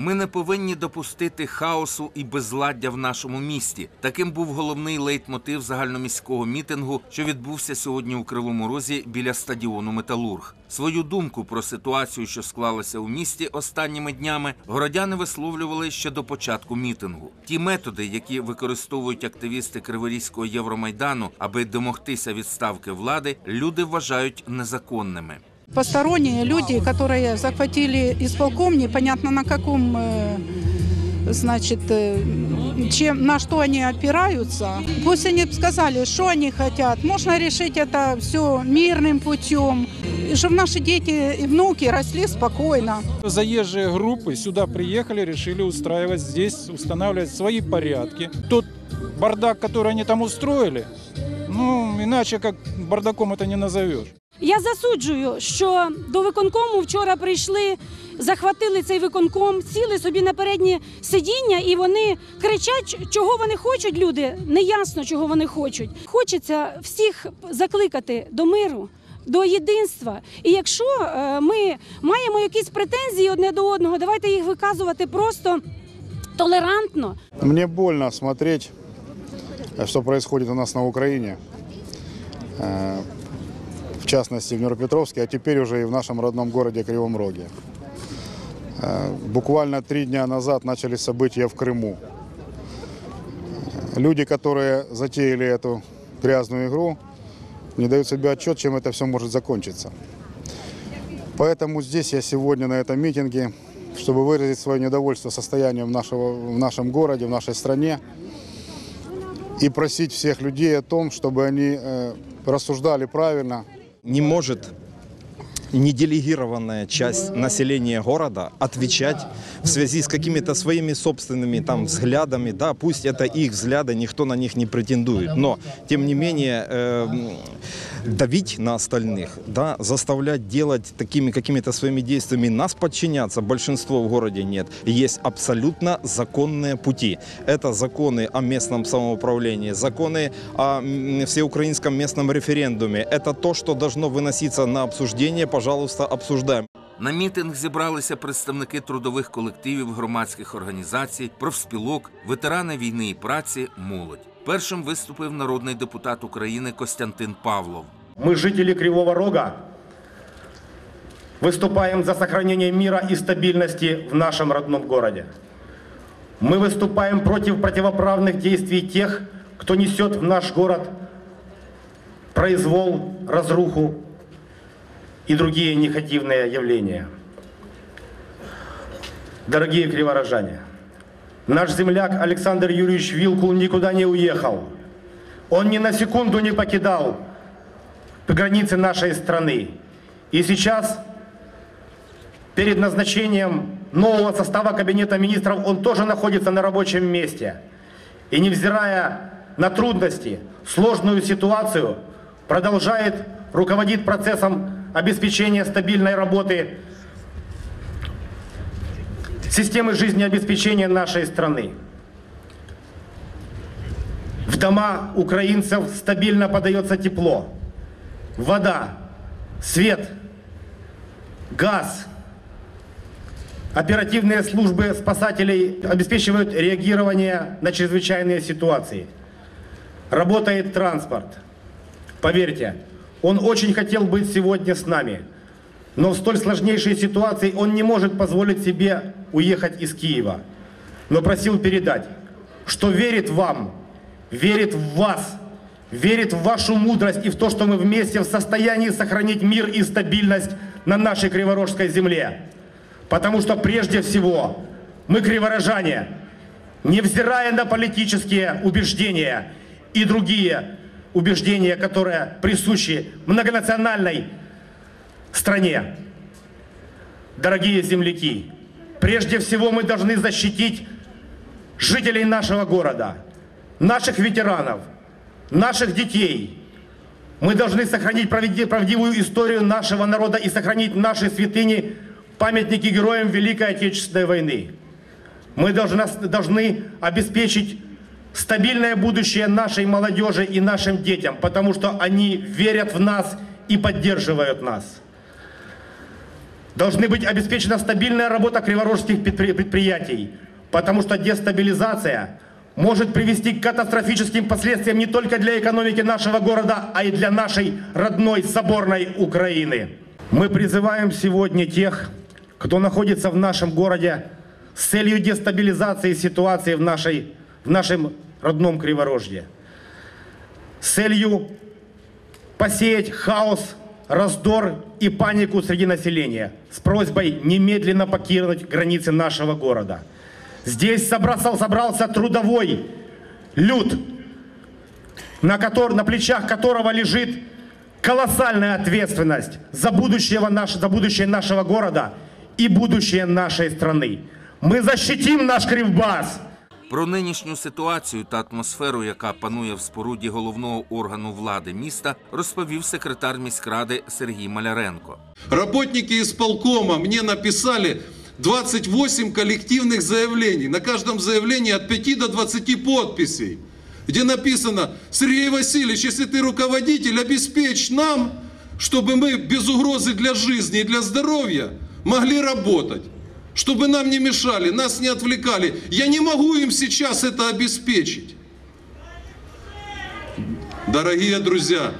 Ми не повинні допустити хаосу і безладдя в нашому місті. Таким був головний лейтмотив загальноміського мітингу, що відбувся сьогодні у Кривому Розі біля стадіону Металург. Свою думку про ситуацію, що склалася у місті останніми днями, городяни висловлювали ще до початку мітингу. Ті методи, які використовують активісти Криворізького Євромайдану, аби домогтися відставки влади, люди вважають незаконними. Посторонние люди, которые захватили исполком, непонятно на каком, э, значит, э, чем, на что они опираются. Пусть они сказали, что они хотят. Можно решить это все мирным путем, чтобы наши дети и внуки росли спокойно. Заезжие группы сюда приехали, решили устраивать здесь, устанавливать свои порядки. Тот бардак, который они там устроили, ну, иначе как бардаком это не назовешь. Я засуджую, що до виконкому вчора прийшли, захватили цей виконком, сіли собі на переднє сидіння, і вони кричать, чого вони хочуть. Люди неясно, чого вони хочуть. Хочеться всіх закликати до миру. До єдинства, і якщо е, ми маємо якісь претензії одне до одного, давайте їх виказувати просто толерантно. Мне больно э, что происходит у нас на Украине. Частности, в Днепропетровске, а теперь уже и в нашем родном городе Кривом Роге. Э, Буквально три дня назад начались события в Крыму. Люди, которые затеяли эту грязную игру, не дают себе отчет, чем это все может закончиться. Поэтому здесь я сегодня на этом митинге, чтобы выразить свое недовольство состоянием нашего, в нашем городе, в нашей стране, и просить всех людей о том, чтобы они э, рассуждали правильно, не может неделегированная часть населения города отвечать в связи с какими-то своими собственными там взглядами, да, пусть это их взгляды, никто на них не претендует, но тем не менее э, давить на остальных, да, заставлять делать такими какими-то своими действиями нас подчиняться, большинство в городе нет. Есть абсолютно законные пути. Это законы о местном самоуправлении, законы о м, всеукраинском местном референдуме. Это то, что должно выноситься на обсуждение, пожалуйста, обсуждаем. На мітинг зібралися представники трудових колективів, громадських організацій, профспілок, ветерани війни і праці, молодь. Першим виступив народний депутат України Костянтин Павлов. Мы, жители Кривого Рога, выступаем за сохранение мира и стабильности в нашем родном городе. Мы выступаем против противоправных действий тех, кто несет в наш город произвол, разруху и другие негативные явления. Дорогие криворожане, наш земляк Александр Юрьевич Вилкул никуда не уехал. Он ни на секунду не покидал границы нашей страны. И сейчас, перед назначением нового состава Кабинета министров, он тоже находится на рабочем месте. И невзирая на трудности, сложную ситуацию, продолжает руководить процессом обеспечения стабильной работы системы жизнеобеспечения нашей страны. В дома украинцев стабильно подается тепло, вода, свет, газ. Оперативные службы спасателей обеспечивают реагирование на чрезвычайные ситуации. Работает транспорт. Поверьте, он очень хотел быть сегодня с нами. Но в столь сложнейшей ситуации он не может позволить себе уехать из Киева. Но просил передать, что верит вам, верит в вас, верит в вашу мудрость и в то, что мы вместе в состоянии сохранить мир и стабильность на нашей Криворожской земле. Потому что прежде всего мы криворожане, невзирая на политические убеждения и другие убеждения, которые присущи многонациональной стране. Дорогие земляки, прежде всего мы должны защитить жителей нашего города, наших ветеранов, наших детей. Мы должны сохранить правди- правдивую историю нашего народа и сохранить наши святыни, памятники героям Великой Отечественной войны. Мы должны, должны обеспечить стабильное будущее нашей молодежи и нашим детям, потому что они верят в нас и поддерживают нас. Должны быть обеспечена стабильная работа криворожских предпри- предприятий, потому что дестабилизация может привести к катастрофическим последствиям не только для экономики нашего города, а и для нашей родной соборной Украины. Мы призываем сегодня тех, кто находится в нашем городе с целью дестабилизации ситуации в, нашей, в нашем родном Криворожье, с целью посеять хаос, раздор и панику среди населения с просьбой немедленно покинуть границы нашего города. Здесь собрался, собрался трудовой люд, на, котор- на плечах которого лежит колоссальная ответственность за, будущего наш, за будущее нашего города и будущее нашей страны. Мы защитим наш Кривбас! Про нинішню ситуацію та атмосферу, яка панує в споруді головного органу влади міста, розповів секретар міськради Сергій Маляренко. Работники исполкома мне написали 28 коллективных заявлений. На каждом заявлении от 5 до 20 подписей. Где написано, Сергей Васильевич, если ты руководитель, обеспечь нам, чтобы мы без угрозы для жизни и для здоровья могли работать. Чтобы нам не мешали, нас не отвлекали. Я не могу им сейчас это обеспечить. Дорогие друзья,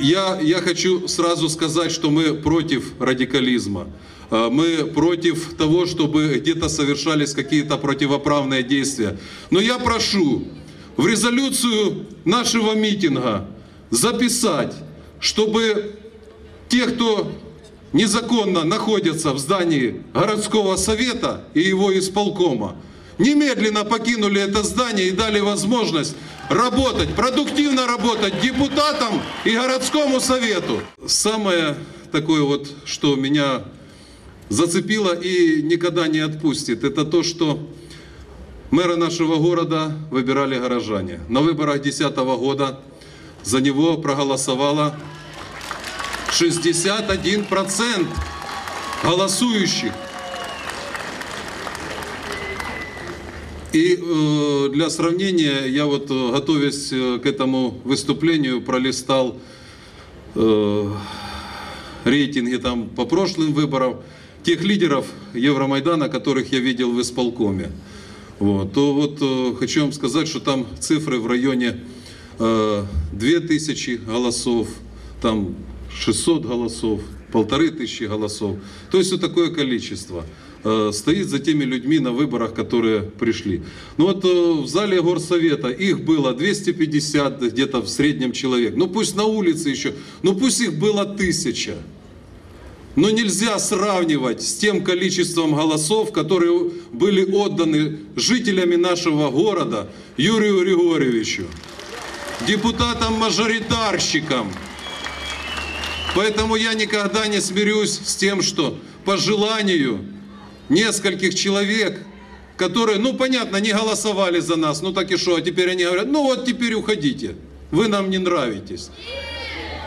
я, я хочу сразу сказать, что мы против радикализма. Э, Мы против того, чтобы где-то совершались какие-то противоправные действия. Но я прошу в резолюцию нашего митинга записать, чтобы те, кто незаконно находятся в здании городского совета и его исполкома, немедленно покинули это здание и дали возможность работать, продуктивно работать депутатам и городскому совету. Самое такое вот, что меня зацепило и никогда не отпустит, это то, что мэра нашего города выбирали горожане. На выборах 2010 года за него проголосовало 61% голосующих. И э, для сравнения, я вот, э, готовясь э, к этому выступлению, пролистал э, рейтинги там по прошлым выборам тех лидеров Евромайдана, которых я видел в исполкоме. Вот, то вот э, хочу вам сказать, что там цифры в районе э, 2000 голосов, там 600 голосов, полторы тысячи голосов. То есть вот такое количество э, стоит за теми людьми на выборах, которые пришли. Ну вот э, в зале горсовета их было 250 где-то в среднем человек. Ну пусть на улице еще, ну пусть их было тысяча. Но нельзя сравнивать с тем количеством голосов, которые были отданы жителями нашего города Юрию Григорьевичу, депутатам-мажоритарщикам. Поэтому я никогда не смирюсь с тем, что по желанию нескольких человек, которые, ну понятно, не голосовали за нас, ну так и что, а теперь они говорят, ну вот теперь уходите, вы нам не нравитесь.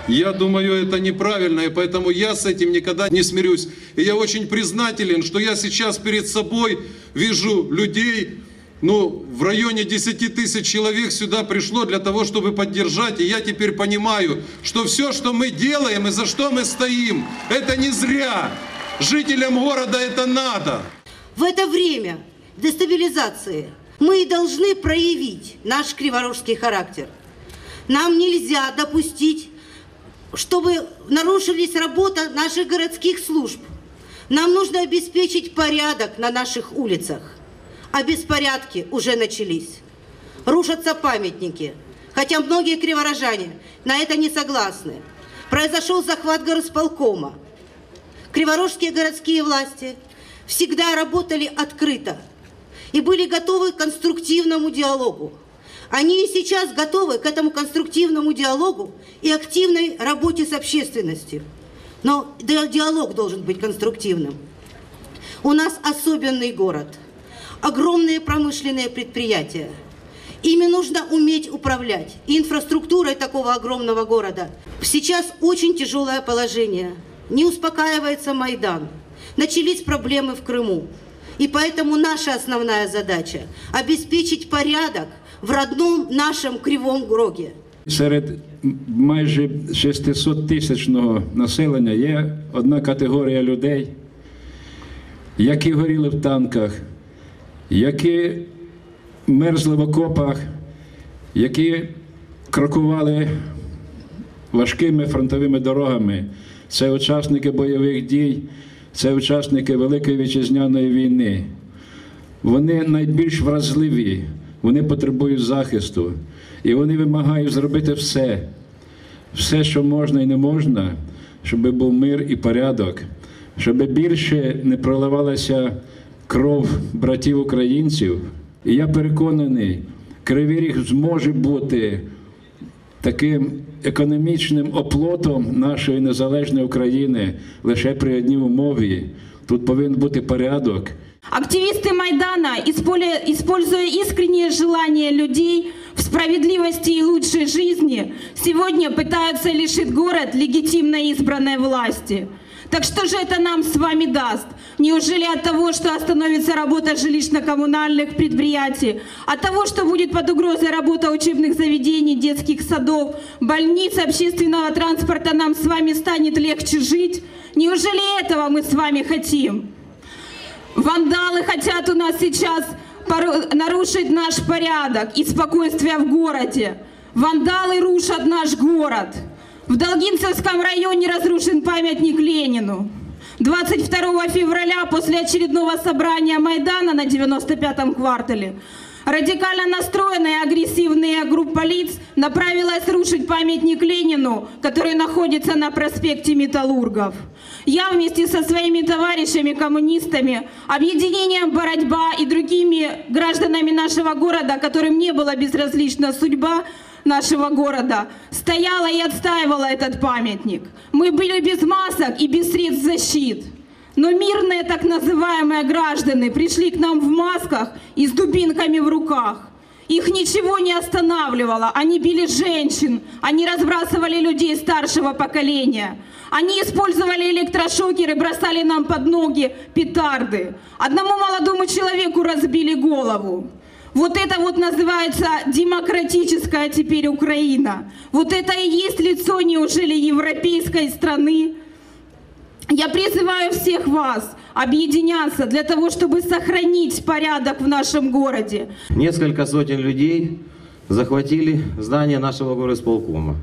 Я думаю, это неправильно, и поэтому я с этим никогда не смирюсь. И я очень признателен, что я сейчас перед собой вижу людей, ну, в районе 10 тысяч человек сюда пришло для того, чтобы поддержать. И я теперь понимаю, что все, что мы делаем и за что мы стоим, это не зря. Жителям города это надо. В это время дестабилизации мы должны проявить наш криворожский характер. Нам нельзя допустить, чтобы нарушились работа наших городских служб. Нам нужно обеспечить порядок на наших улицах. А беспорядки уже начались. Рушатся памятники. Хотя многие криворожане на это не согласны. Произошел захват горосполкома. Криворожские городские власти всегда работали открыто и были готовы к конструктивному диалогу. Они и сейчас готовы к этому конструктивному диалогу и активной работе с общественностью. Но ди- диалог должен быть конструктивным. У нас особенный город, огромные промышленные предприятия. Ими нужно уметь управлять. И инфраструктурой такого огромного города сейчас очень тяжелое положение. Не успокаивается Майдан. Начались проблемы в Крыму. И поэтому наша основная задача – обеспечить порядок в родном нашем Кривом Гроге. Серед майже 600 тисячного населення є одна категорія людей, які горіли в танках, які мерзли в окопах, які крокували важкими фронтовими дорогами. Це учасники бойових дій, це учасники Великої вітчизняної війни. Вони найбільш вразливі, вони потребують захисту. І вони вимагають зробити все, все, що можна і не можна, щоб був мир і порядок, щоб більше не проливалася кров братів українців. І я переконаний, Кривий Ріг зможе бути таким економічним оплотом нашої незалежної України лише при одній умові. Тут повинен бути порядок. Активисты Майдана, используя, используя искреннее желание людей в справедливости и лучшей жизни, сегодня пытаются лишить город легитимно избранной власти. Так что же это нам с вами даст? Неужели от того, что остановится работа жилищно-коммунальных предприятий, от того, что будет под угрозой работа учебных заведений, детских садов, больниц, общественного транспорта, нам с вами станет легче жить? Неужели этого мы с вами хотим? Вандалы хотят у нас сейчас нарушить наш порядок и спокойствие в городе. Вандалы рушат наш город. В Долгинцевском районе разрушен памятник Ленину. 22 февраля после очередного собрания Майдана на 95-м квартале радикально настроенная агрессивная группа лиц направилась рушить памятник Ленину, который находится на проспекте Металлургов. Я вместе со своими товарищами-коммунистами, объединением «Боротьба» и другими гражданами нашего города, которым не была безразлична судьба нашего города, стояла и отстаивала этот памятник. Мы были без масок и без средств защиты. Но мирные так называемые граждане пришли к нам в масках и с дубинками в руках. Их ничего не останавливало. Они били женщин, они разбрасывали людей старшего поколения. Они использовали электрошокеры, бросали нам под ноги петарды. Одному молодому человеку разбили голову. Вот это вот называется демократическая теперь Украина. Вот это и есть лицо неужели европейской страны, я призываю всех вас объединяться для того, чтобы сохранить порядок в нашем городе. Несколько сотен людей захватили здание нашего горосполкома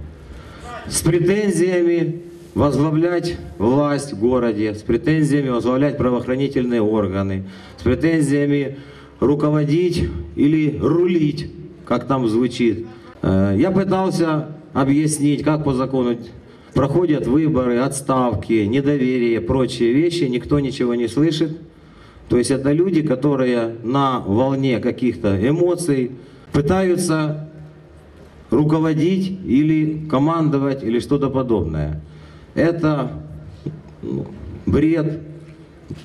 с претензиями возглавлять власть в городе, с претензиями возглавлять правоохранительные органы, с претензиями руководить или рулить, как там звучит. Э, Я пытался объяснить, как по закону проходят выборы, отставки, недоверие, прочие вещи, никто ничего не слышит. То есть это люди, которые на волне каких-то эмоций пытаются руководить или командовать или что-то подобное. Это ну, бред.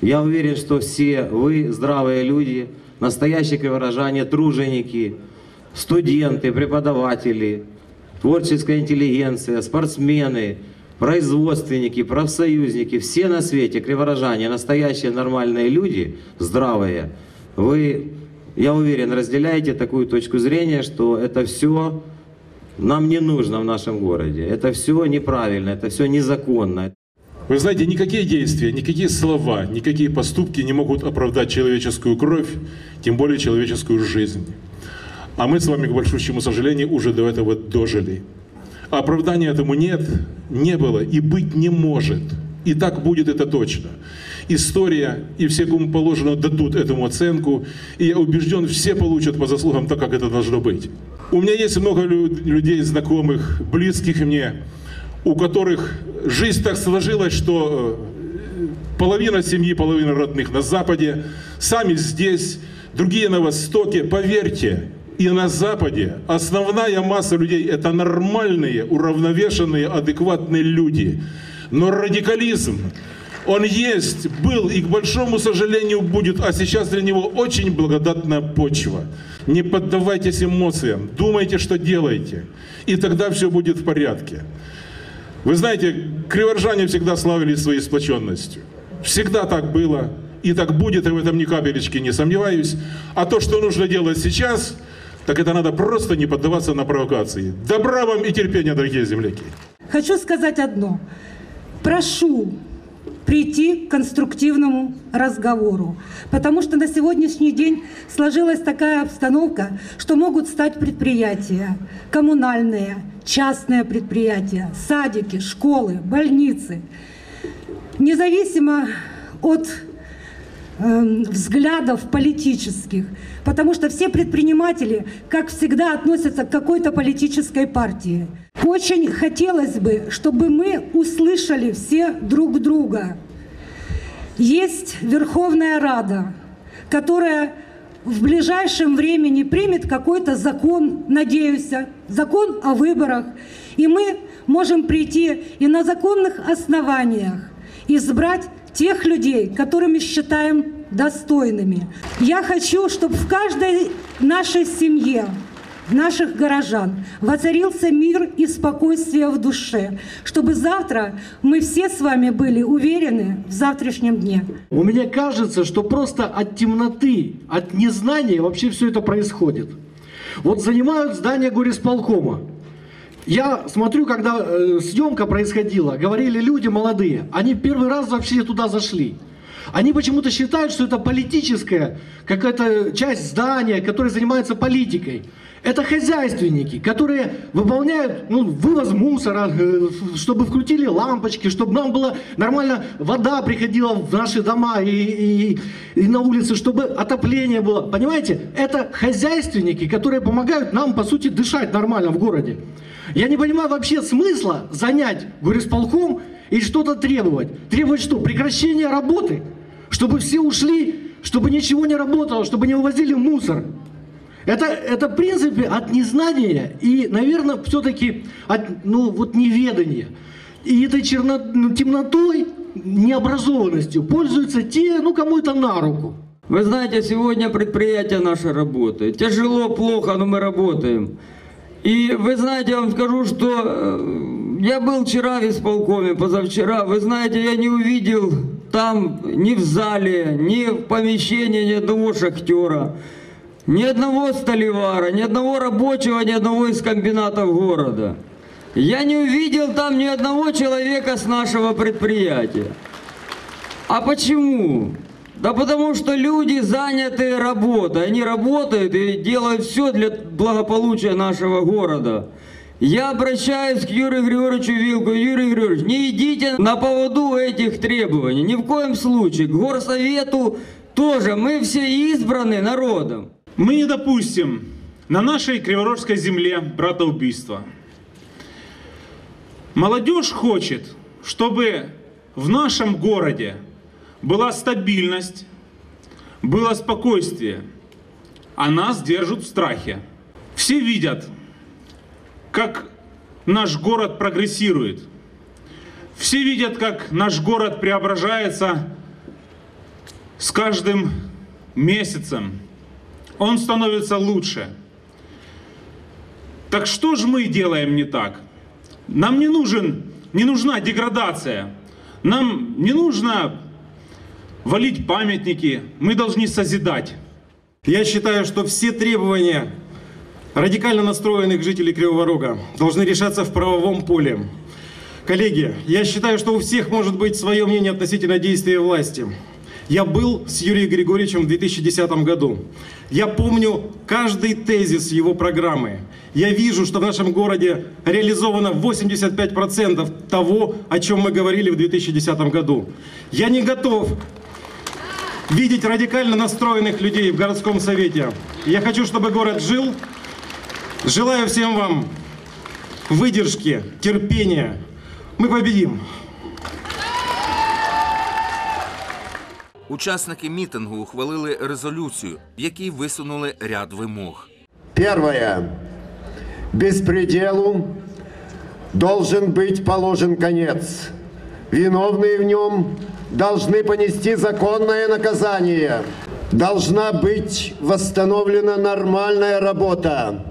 Я уверен, что все вы здравые люди, настоящие криворожане, труженики, студенты, преподаватели, творческая интеллигенция, спортсмены, производственники, профсоюзники, все на свете, криворожане, настоящие нормальные люди, здравые, вы, я уверен, разделяете такую точку зрения, что это все нам не нужно в нашем городе. Это все неправильно, это все незаконно. Вы знаете, никакие действия, никакие слова, никакие поступки не могут оправдать человеческую кровь, тем более человеческую жизнь. А мы с вами, к большущему сожалению, уже до этого дожили. Оправдания этому нет, не было и быть не может. И так будет это точно. История и все, кому положено, дадут этому оценку. И я убежден, все получат по заслугам так, как это должно быть. У меня есть много лю- людей, знакомых, близких мне, у которых жизнь так сложилась, что э, половина семьи, половина родных на Западе, сами здесь, другие на Востоке. Поверьте, и на Западе основная масса людей – это нормальные, уравновешенные, адекватные люди. Но радикализм, он есть, был и, к большому сожалению, будет, а сейчас для него очень благодатная почва. Не поддавайтесь эмоциям, думайте, что делаете, и тогда все будет в порядке. Вы знаете, криворжане всегда славились своей сплоченностью. Всегда так было, и так будет, и в этом ни капелечки не сомневаюсь. А то, что нужно делать сейчас, так это надо просто не поддаваться на провокации. Добра вам и терпения, дорогие земляки. Хочу сказать одно. Прошу прийти к конструктивному разговору, потому что на сегодняшний день сложилась такая обстановка, что могут стать предприятия коммунальные, частные предприятия, садики, школы, больницы. Независимо от э, взглядов политических, потому что все предприниматели, как всегда, относятся к какой-то политической партии. Очень хотелось бы, чтобы мы услышали все друг друга. Есть Верховная Рада, которая в ближайшем времени примет какой-то закон, надеюсь, закон о выборах, и мы можем прийти и на законных основаниях избрать тех людей, которыми считаем достойными. Я хочу, чтобы в каждой нашей семье, наших горожан воцарился мир и спокойствие в душе, чтобы завтра мы все с вами были уверены в завтрашнем дне. У меня кажется, что просто от темноты, от незнания вообще все это происходит. Вот занимают здание горисполкома. Я смотрю, когда э, съемка происходила, говорили люди молодые, они первый раз вообще туда зашли. Они почему-то считают, что это политическая какая-то часть здания, которая занимается политикой. Это хозяйственники, которые выполняют ну, вывоз мусора, э, чтобы вкрутили лампочки, чтобы нам была нормально вода приходила в наши дома и, и, и на улице, чтобы отопление было. Понимаете, это хозяйственники, которые помогают нам, по сути, дышать нормально в городе. Я не понимаю вообще смысла занять горисполком и что-то требовать. Требовать что? Прекращение работы? Чтобы все ушли, чтобы ничего не работало, чтобы не увозили мусор. Это, это в принципе от незнания и, наверное, все-таки от ну, вот неведания. И этой черно, ну, темнотой, необразованностью пользуются те, ну, кому это на руку. Вы знаете, сегодня предприятие наше работает. Тяжело, плохо, но мы работаем. И вы знаете, я вам скажу, что э, я был вчера в исполкоме, позавчера. Вы знаете, я не увидел там ни в зале, ни в помещении ни одного шахтера, ни одного столевара, ни одного рабочего, ни одного из комбинатов города. Я не увидел там ни одного человека с нашего предприятия. А почему? Да потому что люди заняты работой. Они работают и делают все для благополучия нашего города. Я обращаюсь к Юрию Григорьевичу Вилку. Юрий Григорьевич, не идите на поводу этих требований. Ни в коем случае. К горсовету тоже. Мы все избраны народом. Мы не допустим на нашей Криворожской земле братоубийства. Молодежь хочет, чтобы в нашем городе была стабильность, было спокойствие, а нас держат в страхе. Все видят, как наш город прогрессирует. Все видят, как наш город преображается с каждым месяцем. Он становится лучше. Так что же мы делаем не так? Нам не, нужен, не нужна деградация. Нам не нужно валить памятники, мы должны созидать. Я считаю, что все требования радикально настроенных жителей Кривого Рога должны решаться в правовом поле. Коллеги, я считаю, что у всех может быть свое мнение относительно действия власти. Я был с Юрием Григорьевичем в 2010 году. Я помню каждый тезис его программы. Я вижу, что в нашем городе реализовано 85% того, о чем мы говорили в 2010 году. Я не готов видеть радикально настроенных людей в городском совете. Я хочу, чтобы город жил. Желаю всем вам выдержки, терпения. Мы победим. Учасники мітингу ухвалили резолюцію, в якій висунули ряд вимог. Первое. Беспределу должен быть положен конец. Виновные в нем должны понести законное наказание. Должна быть восстановлена нормальная работа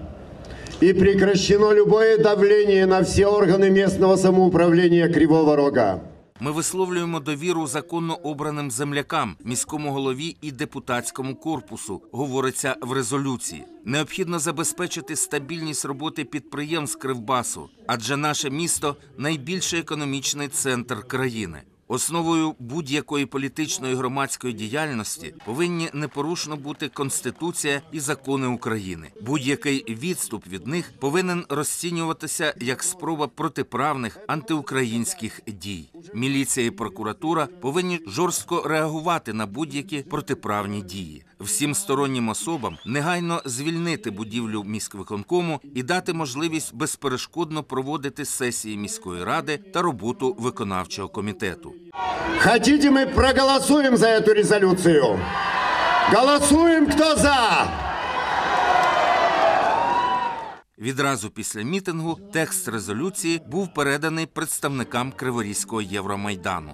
и прекращено любое давление на все органы местного самоуправления Кривого Рога. Ми висловлюємо довіру законно обраним землякам, міському голові і депутатському корпусу, говориться в резолюції. Необхідно забезпечити стабільність роботи підприємств Кривбасу, адже наше місто найбільший економічний центр країни. Основою будь-якої політичної громадської діяльності повинні непорушно бути Конституція і закони України. Будь-який відступ від них повинен розцінюватися як спроба протиправних антиукраїнських дій. Міліція і прокуратура повинні жорстко реагувати на будь-які протиправні дії. Всім стороннім особам негайно звільнити будівлю міськвиконкому і дати можливість безперешкодно проводити сесії міської ради та роботу виконавчого комітету. Хотите, мы проголосуем за эту резолюцию? Голосуем, кто за? Відразу після мітингу текст резолюції був переданий представникам Криворізького Євромайдану.